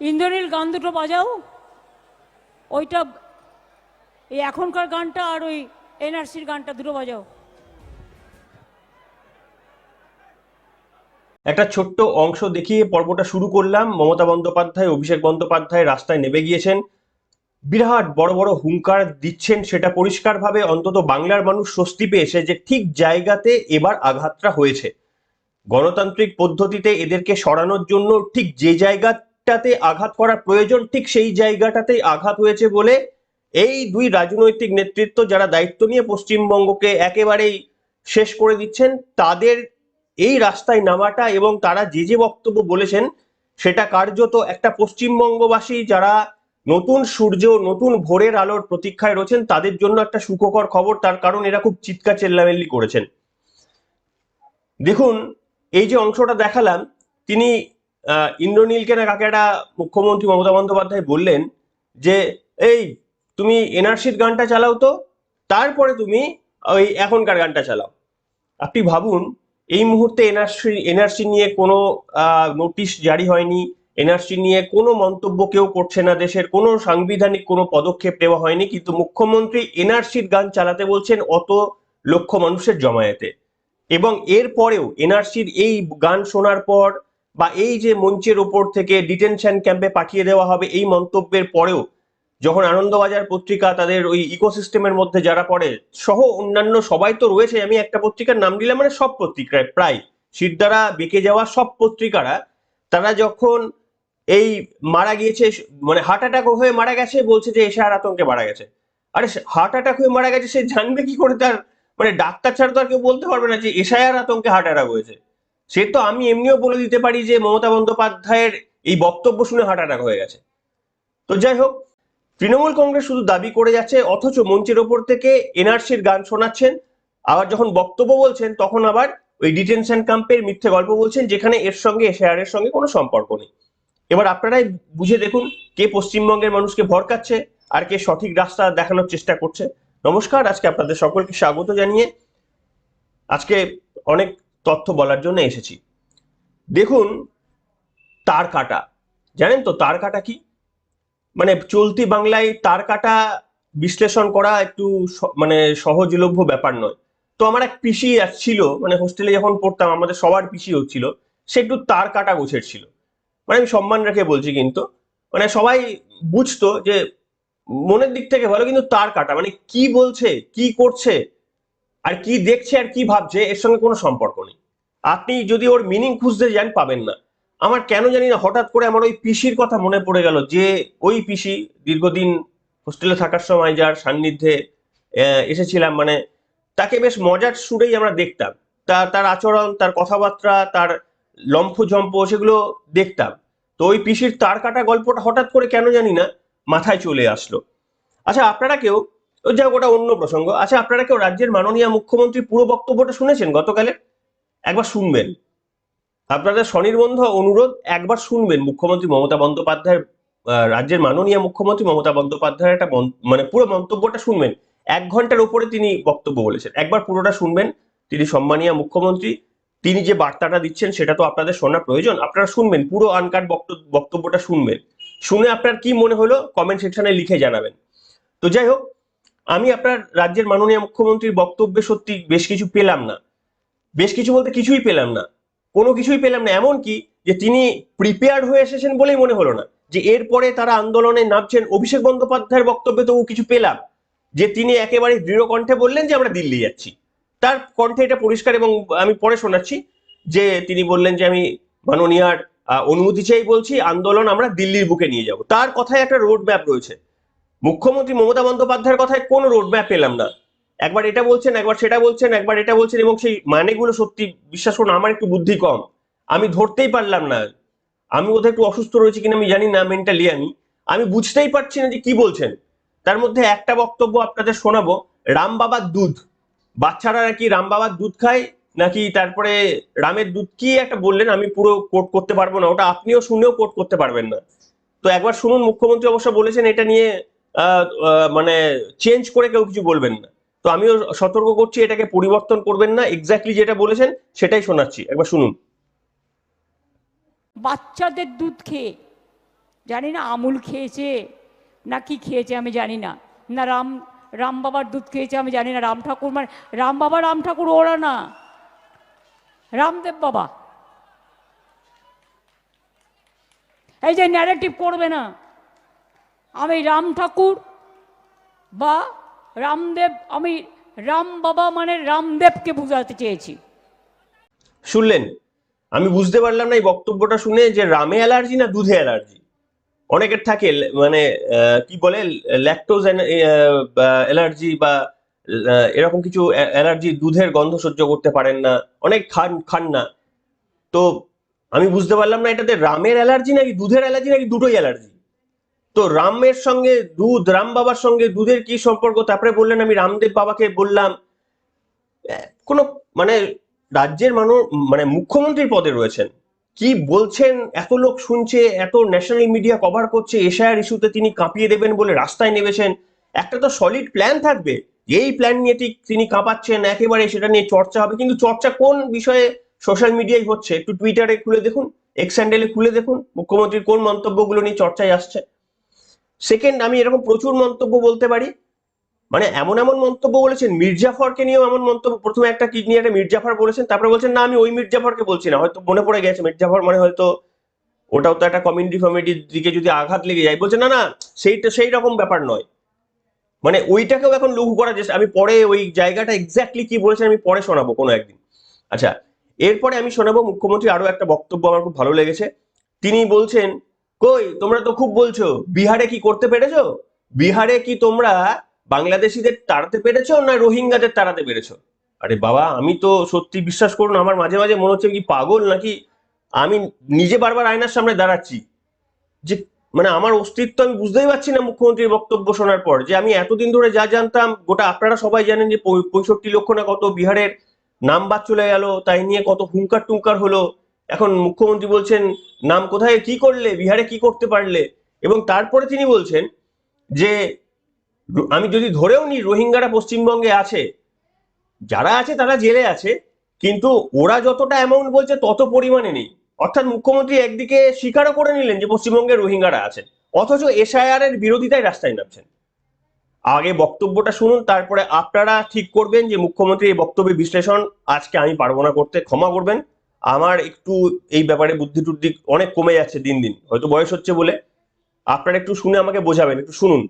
ইন্দ্রনীল গান দুটো বাজাও। ওইটা এই এখনকার গানটা আর ওই এনআরসির গানটা দুটো বাজাও। একটা ছোট্ট অংশ দেখিয়ে পর্বটা শুরু করলাম। মমতা বন্দ্যোপাধ্যায়, অভিষেক বন্দ্যোপাধ্যায় রাস্তায় নেমে গিয়েছেন। বিরাট বড় বড় হুঙ্কার দিচ্ছেন, সেটা পরিষ্কারভাবে অন্তত বাংলার মানুষ স্বস্তি পেয়েছে যে ঠিক জায়গাতে এবার আঘাতটা হয়েছে। গণতান্ত্রিক পদ্ধতিতে এদেরকে সরানোর জন্য ঠিক যে জায়গাটাতে আঘাত করা প্রয়োজন ঠিক সেই জায়গাটাতেই আঘাত হয়েছে বলে এই দুই রাজনৈতিক নেতৃত্ব যারা দায়িত্ব নিয়ে পশ্চিমবঙ্গকে একেবারেই শেষ করে দিচ্ছেন, তাদের এই রাস্তায় নামাটা এবং তারা যে যে বক্তব্য বলেছেন সেটা কার্যত একটা পশ্চিমবঙ্গবাসী যারা নতুন সূর্য, নতুন ভোরের আলোর প্রতীক্ষায় রয়েছেন, তাদের জন্য একটা সুখকর খবর, তার কারণ এরা খুব চিৎকার চেল্লামেল্লি করেছেন। দেখুন, এই যে অংশটা দেখালাম, তিনি ইন্দ্রনীলকে না কাকে একটা মুখ্যমন্ত্রী মমতা বন্দ্যোপাধ্যায় বললেন যে, এই, তুমি এনআরসির গানটা চালাও তো, তারপরে তুমি ওই এখনকার গানটা চালাও। আপনি ভাবুন, এই মুহূর্তে এনআরসি এনআরসি নিয়ে কোনো নোটিশ জারি হয়নি এনআরসি নিয়ে কোনো মন্তব্য কেউ করছে না, দেশের কোনো সাংবিধানিক কোনো পদক্ষেপ নেওয়া হয়নি, কিন্তু মুখ্যমন্ত্রী এনআরসির গান চালাতে বলছেন অত লক্ষ মানুষের জমায়েতে। এবং এর পরেও এনআরসির এই গান শোনার পর বা এই যে মঞ্চের ওপর থেকে ডিটেনশন ক্যাম্পে পাঠিয়ে দেওয়া হবে এই মন্তব্যের পরেও যখন আনন্দবাজার পত্রিকা তাদের ওই ইকোসিস্টেমের মধ্যে যারা পড়ে, সহ অন্যান্য সবাই তো রয়েছে, আমি একটা পত্রিকার নাম দিলাম মানে সব পত্রিকায় প্রায়। দ্বারা বেঁকে যাওয়া সব পত্রিকারা, তারা যখন এই মারা গিয়েছে মানে হার্ট অ্যাটাক হয়ে মারা গেছে, বলছে যে এশার আতঙ্কে মারা গেছে। আরে হার্ট অ্যাটাক হয়ে মারা গেছে, সে জানবে কি করে তার মানে ডাক্তার ছাড়া তো আর কেউ বলতে পারবে না যে এশায়ার আতঙ্কে হার্ট অ্যাটাক হয়েছে। সে তো আমি এমনিও বলে দিতে পারি যে মমতা বন্দ্যোপাধ্যায়ের এই বক্তব্য শুনে হার্ট হয়ে গেছে। তো যাই হোক, তৃণমূল কংগ্রেস শুধু দাবি করে যাচ্ছে, অথচ মঞ্চের ওপর থেকে এনআরসির গান শোনাচ্ছেন, আবার যখন বক্তব্য বলছেন তখন আবার ওই ডিটেনশন ক্যাম্পের মিথ্যে গল্প বলছেন, যেখানে এর সঙ্গে এশায়ারের সঙ্গে কোনো সম্পর্ক নেই। এবার আপনারাই বুঝে দেখুন কে পশ্চিমবঙ্গের মানুষকে ভরকাচ্ছে আর কে সঠিক রাস্তা দেখানোর চেষ্টা করছে। নমস্কার, আজকে আপনাদের সকলকে স্বাগত জানিয়ে। আজকে অনেক তথ্য বলার জন্য এসেছি। দেখুন, তার কাটা। জানেন তো তার কাটা কি? মানে চলতি বাংলায় তার কাটা বিশ্লেষণ করা একটু মানে সহজলভ্য ব্যাপার নয়। তো আমার এক পিসি ছিল মানে হোস্টেলে যখন পড়তাম, আমাদের সবার পিসি হচ্ছিল সে একটু তার কাটা গোছের ছিল। মানে আমি সম্মান রেখে বলছি কিন্তু মানে সবাই বুঝতো যে মনের দিক থেকে ভালো, কিন্তু তার কাটা মানে কি বলছে, কি করছে আর কি দেখছে আর কি ভাবছে, এর সঙ্গে কোনো সম্পর্ক নেই। আপনি যদি ওর মিনিং খুঁজতে যান, পাবেন না। আমার কেন জানি না, হঠাৎ করে আমার ওই পিসির কথা মনে পড়ে গেল যে, ওই পিসি দীর্ঘদিন হোস্টেলে থাকার সময় যার সান্নিধ্যে এসেছিলাম মানে তাকে বেশ মজার সুরেই আমরা দেখতাম। তা, তার আচরণ, তার কথাবার্তা, তার লম্ফঝম্প, সেগুলো দেখতাম। তো ওই পিসির তার কাটা গল্পটা হঠাৎ করে কেন জানি না মাথায় চলে আসলো। আচ্ছা আপনারা কেউ ও যাক ওটা অন্য প্রসঙ্গ। আচ্ছা আপনারা কেউ রাজ্যের মাননীয় মুখ্যমন্ত্রী পুরো বক্তব্যটা শুনেছেন গতকালে? একবার শুনবেন। আপনাদের স্বনির্বন্ধ অনুরোধ, একবার শুনবেন মুখ্যমন্ত্রী মমতা বন্দ্যোপাধ্যায়ের রাজ্যের মাননীয় মুখ্যমন্ত্রী মমতা বন্দ্যোপাধ্যায়ের একটা মানে পুরো মন্তব্যটা শুনবেন। এক ঘণ্টার উপরে তিনি বক্তব্য বলেছেন। একবার পুরোটা শুনবেন। তিনি সম্মানীয় মুখ্যমন্ত্রী, তিনি যে বার্তাটা দিচ্ছেন সেটা তো আপনাদের শোনা প্রয়োজন। আপনারা শুনবেন, পুরো আনকাট বক্তব্যটা শুনবেন। শুনে আপনার কি মনে হলো? কমেন্ট সেকশনে লিখে জানাবেন। তো যাই হোক আমি আপনার রাজ্যের মাননীয় মুখ্যমন্ত্রীর বক্তব্যে সত্যি বেশ কিছু পেলাম না। বেশ কিছু বলতে কিছুই পেলাম না। কোনো কিছুই পেলাম না। এমন কি যে তিনি প্রিপেয়ার হয়ে এসেছেন বলেই মনে হলো না। যে এরপরে তারা আন্দোলনে নামছেন, অভিষেক বন্দ্যোপাধ্যায়ের বক্তব্যে তবু কিছু পেলাম। যে তিনি একেবারে দৃঢ় কণ্ঠে বললেন যে আমরা দিল্লি যাচ্ছি। তার কণ্ঠে এটা পরিষ্কার এবং আমি পরে শোনাচ্ছি যে তিনি বললেন যে আমি মাননীয়ার অনুমতি চাই বলছি, আন্দোলন আমরা দিল্লির বুকে নিয়ে যাব। তার কথায় একটা রোড ম্যাপ রয়েছে। মুখ্যমন্ত্রী মমতা বন্দ্যোপাধ্যায়ের কথায় কোনো রোড ম্যাপ পেলাম না। একবার এটা বলছেন, একবার সেটা বলছেন, একবার এটা বলছেন, এবং সেই মানেগুলো সত্যি বিশ্বাস করুন, আমার একটু বুদ্ধি কম। আমি ধরতেই পারলাম না। আমি বোধহয় একটু অসুস্থ রয়েছে কিনা আমি জানি না মেন্টালি আমি। আমি বুঝতেই পারছি না যে কি বলছেন। তার মধ্যে একটা বক্তব্য আপনাদের শোনাবো, রাম বাবার দুধ। বাচ্চারা নাকি রাম বাবার দুধ খায়, নাকি তারপরে রামের দুধ কি একটা বললেন, আমি পুরো কোট করতে পারব না। ওটা আপনিও শুনেও কোট করতে পারবেন না। তো একবার শুনুন, মুখ্যমন্ত্রী অবশ্য বলেছেন এটা নিয়ে মানে চেঞ্জ করে কেউ কিছু বলবেন না। তো আমিও সতর্ক করছি, এটাকে পরিবর্তন করবেন না। এক্স্যাক্টলি যেটা বলেছেন, সেটাই শোনাচ্ছি। একবার শুনুন। বাচ্চাদের দুধ খেয়ে, জানি না আমুল খেয়েছে না কি খেয়েছে আমি জানি না। না রাম রাম বাবার দুধ খেয়েছে আমি জানি না, রাম ঠাকুর মানে রাম বাবা, রাম ঠাকুর, ওরা না। রামদেব বাবা। এই যে ন্যারেটিভ করবে না। আমি রাম ঠাকুর বা রামদেব, আমি রাম বাবা মানে রামদেবকে বোঝাতে চেয়েছি। শুনলেন? আমি বুঝতে পারলাম না এই বক্তব্যটা শুনে যে রামে অ্যালার্জি না দুধে অ্যালার্জি? অনেকের থাকে মানে কি বলে, ল্যাকটোজ অ্যালার্জি বা এরকম কিছু অ্যালার্জি দুধের গন্ধ সহ্য করতে পারেন না, অনেক খান খান না। তো আমি বুঝতে পারলাম না এটাতে রামের অ্যালার্জি নাকি দুধের অ্যালার্জি নাকি দুটোই অ্যালার্জি? তো রামের সঙ্গে দুধ, রাম বাবার সঙ্গে দুধের কি সম্পর্ক? তারপরে বললেন, আমি রামদেব বাবাকে বললাম কোনো মানে রাজ্যের মানুষ মানে মুখ্যমন্ত্রীর পদে রয়েছেন। কি বলছেন? এত লোক শুনছে, এত ন্যাশনাল মিডিয়া কভার করছে, এশায়ার ইস্যুতে তিনি কাঁপিয়ে দেবেন বলে রাস্তায় নেমেছেন। একটা তো সলিড প্ল্যান থাকবে। এই প্ল্যান নিয়ে ঠিক তিনি কাঁপাচ্ছেন, একেবারে সেটা নিয়ে চর্চা হবে। কিন্তু চর্চা কোন বিষয়ে সোশ্যাল মিডিয়ায় হচ্ছে? একটু টুইটারে খুলে দেখুন এক্স খুলে দেখুন, মুখ্যমন্ত্রীর কোন মন্তব্যগুলো নিয়ে চর্চায় আসছে। সেকেন্ড আমি এরকম প্রচুর মন্তব্য বলতে পারি। মানে এমন এমন মন্তব্য বলেছেন, মির্জাফরকে নিয়েও এমন মন্তব্য। প্রথমে একটা কি নিয়ে একটা মির্জাফর বলেছেন, তারপরে বলছেন, না, আমি ওই মির্জাফরকে বলছি না। হয়তো মনে পড়ে গেছে, মির্জাফর মানে হয়তো ওটাও তো একটা কমিউনিটি ফমিটির দিকে যদি আঘাত লেগে যায়। বলছে, না না সেইটা সেই রকম ব্যাপার নয়। মানে ওইটাকেও এখন লঘু করা যাচ্ছে আমি পরে ওই জায়গাটা এক্স্যাক্টলি কি বলেছেন আমি পরে শোনাবো কোনো একদিন। আচ্ছা এরপরে আমি শোনাবো মুখ্যমন্ত্রী আরও একটা বক্তব্য, আমার খুব ভালো লেগেছে। তিনি বলছেন কই? তোমরা তো খুব বলছো। বিহারে কি করতে পেরেছ? বিহারে কি তোমরা বাংলাদেশিদের তাড়াতে পেরেছ না রোহিঙ্গাদের তাড়াতে পেরেছ? আরে বাবা, আমি তো সত্যি বিশ্বাস করুন আমার মাঝে মাঝে মনে হচ্ছে কি পাগল নাকি? আমি নিজে বারবার আয়নার সামনে দাঁড়াচ্ছি। যে মানে আমার অস্তিত্ব আমি বুঝতেই পারছি না মুখ্যমন্ত্রীর বক্তব্য শোনার পর, যে আমি এতদিন ধরে যা জানতাম, গোটা আপনারা সবাই জানেন যে পঁয়ষট্টি লক্ষ না কত বিহারের নাম বাদ চলে গেল, তাই নিয়ে কত হুঙ্কার টুঙ্কার হলো। এখন মুখ্যমন্ত্রী বলছেন, নাম কোথায়? কি করলে? বিহারে কি করতে পারলে? এবং তারপরে তিনি বলছেন যে, আমি যদি ধরেও নি রোহিঙ্গারা পশ্চিমবঙ্গে আছে, যারা আছে তারা জেলে আছে, কিন্তু ওরা যতটা অ্যামাউন্ট বলছে তত পরিমাণে নেই। অর্থাৎ মুখ্যমন্ত্রী একদিকে স্বীকারও করে নিলেন যে পশ্চিমবঙ্গে রোহিঙ্গারা আছে, অথচ এসআইআর এর বিরোধিতায় রাস্তায় নামছেন। আগে বক্তব্যটা শুনুন, তারপরে আপনারা ঠিক করবেন যে মুখ্যমন্ত্রী এই বক্তব্যের বিশ্লেষণ আজকে আমি পারব না করতে, ক্ষমা করবেন। আমার একটু এই ব্যাপারে বুদ্ধি টুদ্ধি অনেক কমে যাচ্ছে দিন দিন হয়তো বয়স হচ্ছে বলে আপনারা একটু শুনে আমাকে বোঝাবেন একটু শুনুন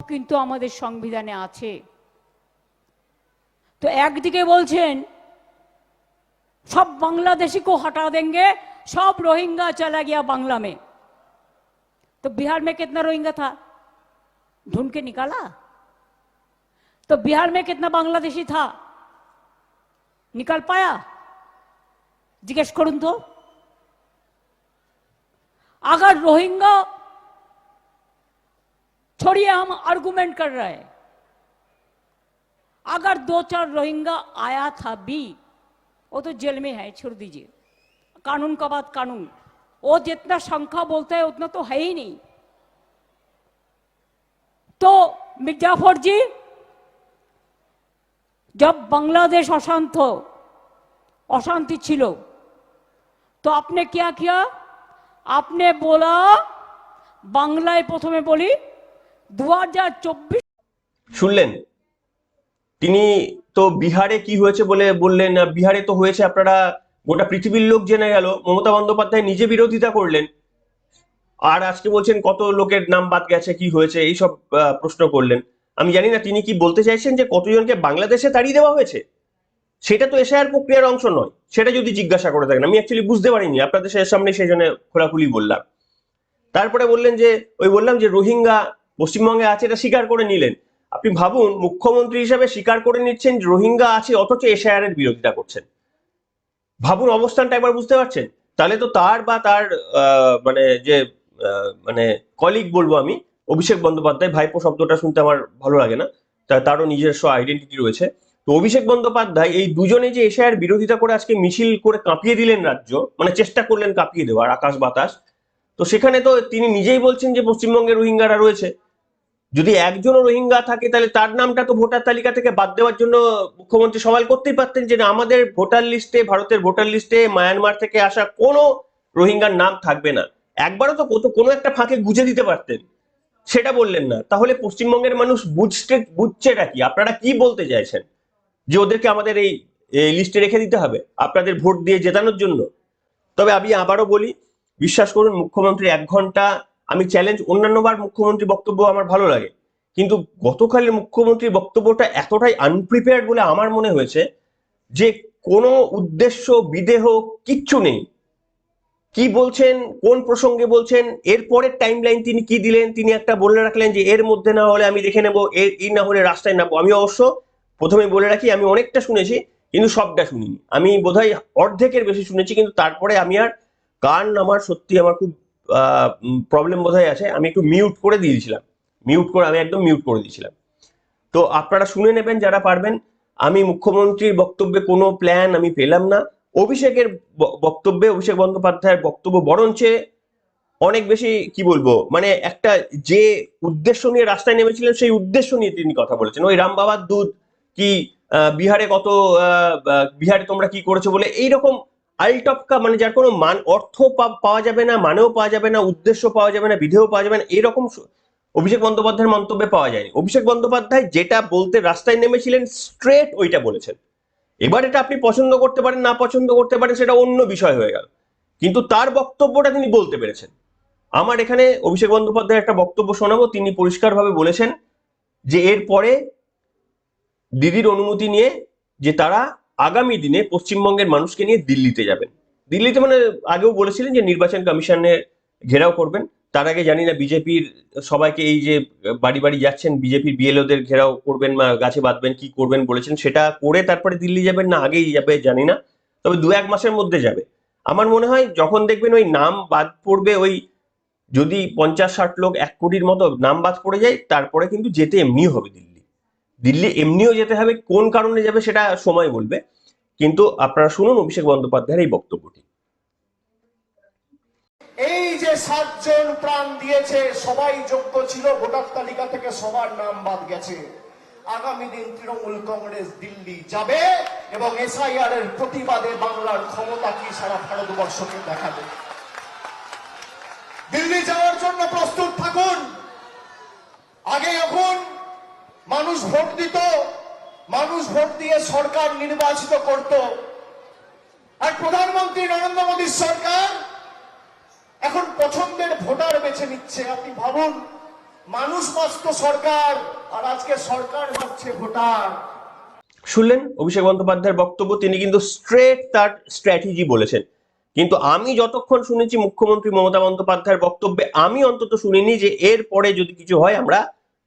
কিন্তু আমাদের সংবিধানে আছে তো একদিকে বলছেন सब बांग्लादेशी को हटा देंगे सब रोहिंगा चला गया बांग्ला में तो बिहार में कितना रोहिंगा था ढूंढ के निकाला तो बिहार में कितना बांग्लादेशी था निकाल पाया जिज्ञेस करूं तो अगर रोहिंगा छोड़िए हम आर्गुमेंट कर रहे हैं अगर दो चार रोहिंगा आया था भी वो तो जेल में है छोड़ दीजिए कानून का बात कानून वो जितना संख्या बोलता है उतना तो है ही नहीं तो मिर्जाफर जी জব বাংলাদেশ অশান্ত অশান্তি ছিল তো আপনি কিয়া কিয়া আপনি বলা বাংলায় প্রথমে বলি দু হাজার চব্বিশ শুনলেন? তিনি তো বিহারে কি হয়েছে বলে বললেন বিহারে তো হয়েছে, আপনারা গোটা পৃথিবীর লোক জেনে গেল, মমতা বন্দ্যোপাধ্যায় নিজে বিরোধিতা করলেন। আর আজকে বলছেন কত লোকের নাম বাদ গেছে, কি হয়েছে, এইসব প্রশ্ন করলেন। আমি জানি না তিনি কি বলতে চাইছেন যে কতজনকে বাংলাদেশে তাড়িয়ে দেওয়া হয়েছে? সেটা তো এশায়ার প্রক্রিয়ার অংশ নয়। সেটা যদি জিজ্ঞাসা করে থাকেন। আমি অ্যাকচুয়ালি বুঝতে পারিনি। আপনাদের সামনে সেই জন্য খোলাখুলি বললাম। তারপরে বললেন যে, ওই বললাম যে রোহিঙ্গা পশ্চিমবঙ্গে আছে, এটা স্বীকার করে নিলেন। আপনি ভাবুন, মুখ্যমন্ত্রী হিসেবে স্বীকার করে নিচ্ছেন রোহিঙ্গা আছে, অথচ এশায়ার এর বিরোধিতা করছেন। ভাবুন অবস্থানটা একবার বুঝতে পারছেন? তাহলে তো তার বা তার মানে যে মানে কলিগ বলব আমি অভিষেক বন্দ্যোপাধ্যায় ভাইপো শব্দটা শুনতে আমার ভালো লাগে না। তারও নিজস্ব আইডেন্টিটি রয়েছে। তো অভিষেক বন্দ্যোপাধ্যায় এই দুজনে যে এসে এশায়ার বিরোধিতা করে আজকে মিছিল করে কাঁপিয়ে দিলেন রাজ্য মানে চেষ্টা করলেন কাঁপিয়ে দেওয়ার, আকাশ বাতাস। তো সেখানে তো তিনি নিজেই বলছেন যে পশ্চিমবঙ্গে রোহিঙ্গারা রয়েছে। যদি একজনও রোহিঙ্গা থাকে তাহলে তার নামটা তো ভোটার তালিকা থেকে বাদ দেওয়ার জন্য মুখ্যমন্ত্রী সওয়াল করতেই পারতেন যে আমাদের ভোটার লিস্টে, ভারতের ভোটার লিস্টে মায়ানমার থেকে আসা কোনো রোহিঙ্গার নাম থাকবে না। একবারও তো কোনো একটা ফাঁকে গুজে দিতে পারতেন। সেটা বললেন না। তাহলে পশ্চিমবঙ্গের মানুষ বুঝতে, বুঝছেটা কি? আপনারা কি বলতে চাইছেন? যে ওদেরকে আমাদের এই লিস্টে রেখে দিতে হবে, আপনাদের ভোট দিয়ে জেতানোর জন্য। তবে আমি আবারও বলি, বিশ্বাস করুন, মুখ্যমন্ত্রী এক ঘণ্টা, আমি চ্যালেঞ্জ অন্যান্যবার মুখ্যমন্ত্রী বক্তব্য আমার ভালো লাগে। কিন্তু গতকালের মুখ্যমন্ত্রীর বক্তব্যটা এতটাই আনপ্রিপেয়ার্ড বলে আমার মনে হয়েছে যে কোনো উদ্দেশ্য বিদেহ কিচ্ছু নেই। কি বলছেন, কোন প্রসঙ্গে বলছেন এর পরের টাইম লাইন তিনি কি দিলেন, তিনি একটা বলে রাখলেন যে এর মধ্যে না হলে আমি দেখে নেব, এর এই না হলে রাস্তায় নামবো। আমি অবশ্য প্রথমে বলে রাখি, আমি অনেকটা শুনেছি, কিন্তু সবটা শুনিনি। আমি বোধহয় অর্ধেকের বেশি শুনেছি, কিন্তু তারপরে আমি আর গান আমার সত্যি আমার খুব প্রবলেম বোধহয় আছে। আমি একটু মিউট করে দিয়েছিলাম। মিউট করে, আমি একদম মিউট করে দিয়েছিলাম। তো আপনারা শুনে নেবেন, যারা পারবেন, আমি মুখ্যমন্ত্রীর বক্তব্যে কোনো প্ল্যান আমি পেলাম না। অভিষেকের বক্তব্যে অভিষেক বন্দ্যোপাধ্যায়ের বক্তব্য বরঞ্চে অনেক বেশি, কি বলব মানে একটা যে উদ্দেশ্য নিয়ে রাস্তায় নেমেছিলেন, সেই উদ্দেশ্য নিয়ে তিনি কথা বলেছেন। ওই রাম বাবার দুধ কি বিহারে কত বিহারে তোমরা কি করেছ বলে এইরকম আলটপকা মানে যার কোনো মান, অর্থ পাওয়া যাবে না, মানেও পাওয়া যাবে না, উদ্দেশ্য পাওয়া যাবে না, বিধেয় পাওয়া যাবে না এরকম অভিষেক বন্দ্যোপাধ্যায়ের মন্তব্যে পাওয়া যায়নি। অভিষেক বন্দ্যোপাধ্যায় যেটা বলতে রাস্তায় নেমেছিলেন, স্ট্রেট ওইটা বলেছেন। এবার এটা আপনি পছন্দ করতে পারেন, না পছন্দ করতে পারেন, সেটা অন্য বিষয় হয়ে গেল। কিন্তু তার বক্তব্যটা তিনি বলতে পেরেছেন। আমার এখানে অভিষেক বন্দ্যোপাধ্যায়ের একটা বক্তব্য শোনাবো, তিনি পরিষ্কারভাবে বলেছেন যে এরপরে দিদির অনুমতি নিয়ে যে তারা আগামী দিনে পশ্চিমবঙ্গের মানুষকে নিয়ে দিল্লিতে যাবেন। দিল্লিতে মানে আগেও বলেছিলেন যে নির্বাচন কমিশনে ঘেরাও করবেন। তার আগে জানি না বিজেপির সবাইকে এই যে বাড়ি বাড়ি যাচ্ছেন, বিজেপির বিএলওদের ঘেরাও করবেন বা গাছে বাঁধবেন, কি করবেন বলেছেন, সেটা করে তারপরে দিল্লি যাবেন না, আগেই যাবে, জানি না। তবে দু এক মাসের মধ্যে যাবে। আমার মনে হয় যখন দেখবেন ওই নাম বাদ পড়বে, ওই যদি পঞ্চাশ ষাট লোক এক কোটির মতো নাম বাদ পড়ে যায়, তারপরে কিন্তু যেতে এমনি হবে দিল্লি। দিল্লি এমনিও যেতে হবে, কোন কারণে যাবে সেটা সময় বলবে। কিন্তু আপনারা শুনুন অভিষেক বন্দ্যোপাধ্যায়ের এই বক্তব্যটি। এই যে সাতজন প্রাণ দিয়েছে, সবাই যোগ্য ছিল, ভোটার তালিকা থেকে সবার নাম বাদ গেছে। আগামী দিন তৃণমূল কংগ্রেস দিল্লি যাবে এবং এসআইআর এর প্রতিবাদে বাংলার ক্ষমতা কি সারা ভারতবর্ষকে দেখাবে। দিল্লি যাওয়ার জন্য প্রস্তুত থাকুন। আগে যখন মানুষ ভোট দিত, মানুষ ভোট দিয়ে সরকার নির্বাচিত করত। আর প্রধানমন্ত্রী নরেন্দ্র মোদীর সরকার এখন পছন্দের ভোটার বেছে নিচ্ছে। আপনি ভাবুন, মানুষ বাঁচত সরকার, আর আজকে সরকার হচ্ছে ভোটার। শুনলেন, অভিষেক বন্দ্যোপাধ্যায়ের বক্তব্য, তিনি কিন্তু স্ট্রেট তার স্ট্র্যাটেজি বলেছেন। কিন্তু আমি যতক্ষণ শুনেছি মুখ্যমন্ত্রী মমতা বন্দ্যোপাধ্যায়ের বক্তব্যে, আমি অন্তত শুনিনি যে এর পরে যদি কিছু হয়, আমরা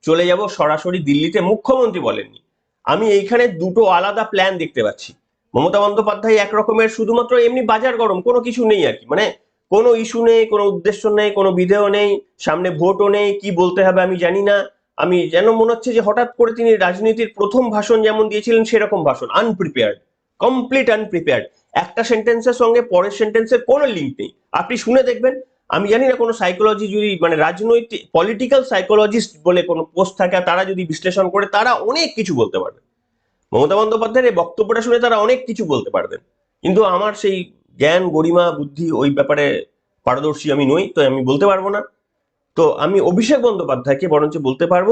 চলে যাব সরাসরি দিল্লিতে, মুখ্যমন্ত্রী বলেননি। আমি এইখানে দুটো আলাদা প্ল্যান দেখতে পাচ্ছি। মমতা বন্দ্যোপাধ্যায় এক রকমের শুধুমাত্র এমনি বাজার গরম, কোনো কিছু নেই আর কি। মানে কোনো ইস্যু নেই, কোনো উদ্দেশ্য নেই, কোনো বিধেয় নেই, সামনে ভোটও নেই, কি বলতে হবে আমি জানি না। আমি যেন মনে হচ্ছে যে হঠাৎ করে তিনি রাজনীতির প্রথম ভাষণ যেমন দিয়েছিলেন সেরকম ভাষণ আনপ্রিপেয়ার্ড কমপ্লিট আনপ্রিপেয়ার্ড একটা সেন্টেন্সের সঙ্গে পরের সেন্টেন্সের কোনো লিঙ্ক নেই। আপনি শুনে দেখবেন, আমি জানি না কোনো সাইকোলজি যদি মানে রাজনৈতিক পলিটিক্যাল সাইকোলজিস্ট বলে কোনো পোস্ট থাকে, তারা যদি বিশ্লেষণ করে, তারা অনেক কিছু বলতে পারবে। মমতা বন্দ্যোপাধ্যায়ের এই বক্তব্যটা শুনে তারা অনেক কিছু বলতে পারবেন। কিন্তু আমার সেই জ্ঞান, গরিমা, বুদ্ধি ওই ব্যাপারে পারদর্শী আমি নই, তো আমি বলতে পারব না। তো আমি অভিষেক বন্দ্যোপাধ্যায়কে বরঞ্চ বলতে পারব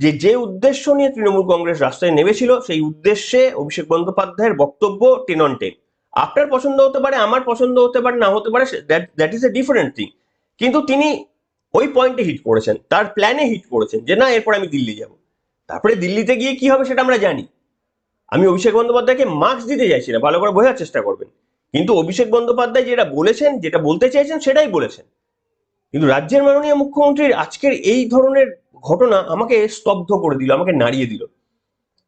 যে যে উদ্দেশ্য নিয়ে তৃণমূল কংগ্রেস রাস্তায় নেমেছিল, সেই উদ্দেশ্যে অভিষেক বন্দ্যোপাধ্যায়ের বক্তব্য টেন অন টেন। আপনার পছন্দ হতে পারে, আমার পছন্দ হতে পারে, না হতে পারে that is a different thing কিন্তু তিনি ওই পয়েন্টে হিট করেছেন, তার প্ল্যানে হিট করেছেন যে, না, এরপর আমি দিল্লি যাব। তারপরে দিল্লিতে গিয়ে কি হবে সেটা আমরা জানি। আমি অভিষেক বন্দ্যোপাধ্যায়কে মার্কস দিতে চাইছি না, ভালো করে বোঝার চেষ্টা করবেন। কিন্তু অভিষেক বন্দ্যোপাধ্যায় যেটা বলেছেন, যেটা বলতে চাইছেন সেটাই বলেছেন। কিন্তু রাজ্যের মাননীয় মুখ্যমন্ত্রীর আজকের এই ধরনের ঘটনা আমাকে স্তব্ধ করে দিল, আমাকে নাড়িয়ে দিল।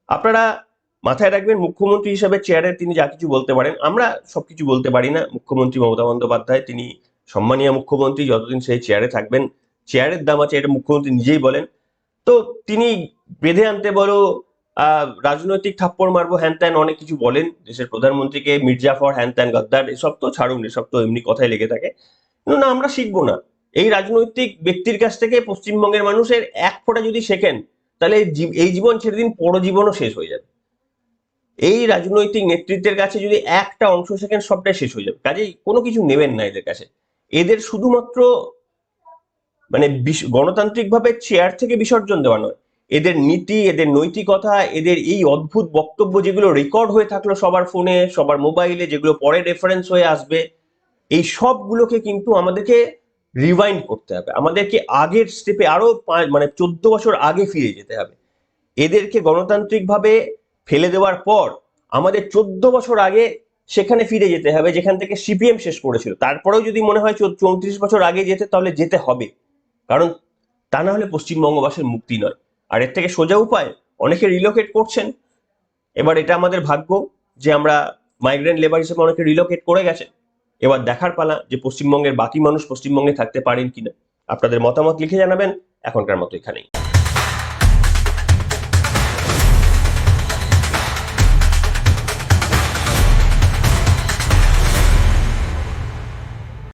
আপনারা মাথায় রাখবেন, মুখ্যমন্ত্রী হিসেবে চেয়ারে তিনি যা কিছু বলতে পারেন, আমরা সবকিছু বলতে পারি না। মুখ্যমন্ত্রী মমতা বন্দ্যোপাধ্যায়, তিনি সম্মানীয় মুখ্যমন্ত্রী, যতদিন সেই চেয়ারে থাকবেন চেয়ারের দাম আছে, এটা মুখ্যমন্ত্রী নিজেই বলেন। তো তিনি বেঁধে আনতে বলো রাজনৈতিক থাপ্পড় মারবো, হ্যান ত্যান অনেক কিছু বলেন। দেশের প্রধানমন্ত্রীকে মির্জাফর হ্যান ত্যান গদ্দার, এসব তো ছাড়ুন, এসব তো এমনি কথাই লেগে থাকে। না, আমরা শিখব না। এই রাজনৈতিক ব্যক্তির কাছ থেকে পশ্চিমবঙ্গের মানুষের এক ফোঁটা যদি শেখেন, তাহলে এই জীব- এই জীবন ছেড়ে দিন, পরজীবনও শেষ হয়ে যাবে। এই রাজনৈতিক নেতৃত্বের কাছে যদি একটা অংশ শেখেন, সবটাই শেষ হয়ে যাবে। কাজেই কোনো কিছু নেবেন না এদের কাছে। এদের শুধুমাত্র মানে গণতান্ত্রিকভাবে চেয়ার থেকে বিসর্জন দেওয়া নয়। এদের নীতি, এদের নৈতিকতা, এদের এই অদ্ভুত বক্তব্য যেগুলো রেকর্ড হয়ে থাকল সবার ফোনে, সবার মোবাইলে যেগুলো পরে রেফারেন্স হয়ে আসবে, এই সবগুলোকে কিন্তু আমাদেরকে রিভাইন্ড করতে হবে। আমাদেরকে আগের স্টেপে আরও মানে চোদ্দ বছর আগে ফিরে যেতে হবে। এদেরকে গণতান্ত্রিকভাবে ফেলে দেওয়ার পর আমাদের চোদ্দ বছর আগে সেখানে ফিরে যেতে হবে, যেখান থেকে সিপিএম শেষ করেছিল। তারপরেও যদি মনে হয় চৌত্রিশ বছর আগে যেতে, তাহলে যেতে হবে। কারণ তা না হলে পশ্চিমবঙ্গবাসীর মুক্তি নয়। আর এর থেকে সোজা উপায়, অনেকে রিলোকেট করছেন। এবার এটা আমাদের ভাগ্য যে আমরা মাইগ্রেন্ট লেবার হিসেবে অনেকে রিলোকেট করে গেছে এবার দেখার পালা যে পশ্চিমবঙ্গের বাকি মানুষ পশ্চিমবঙ্গে থাকতে পারেন কিনা। আপনাদের মতামত লিখে জানাবেন এখনকার মতো এখানেই।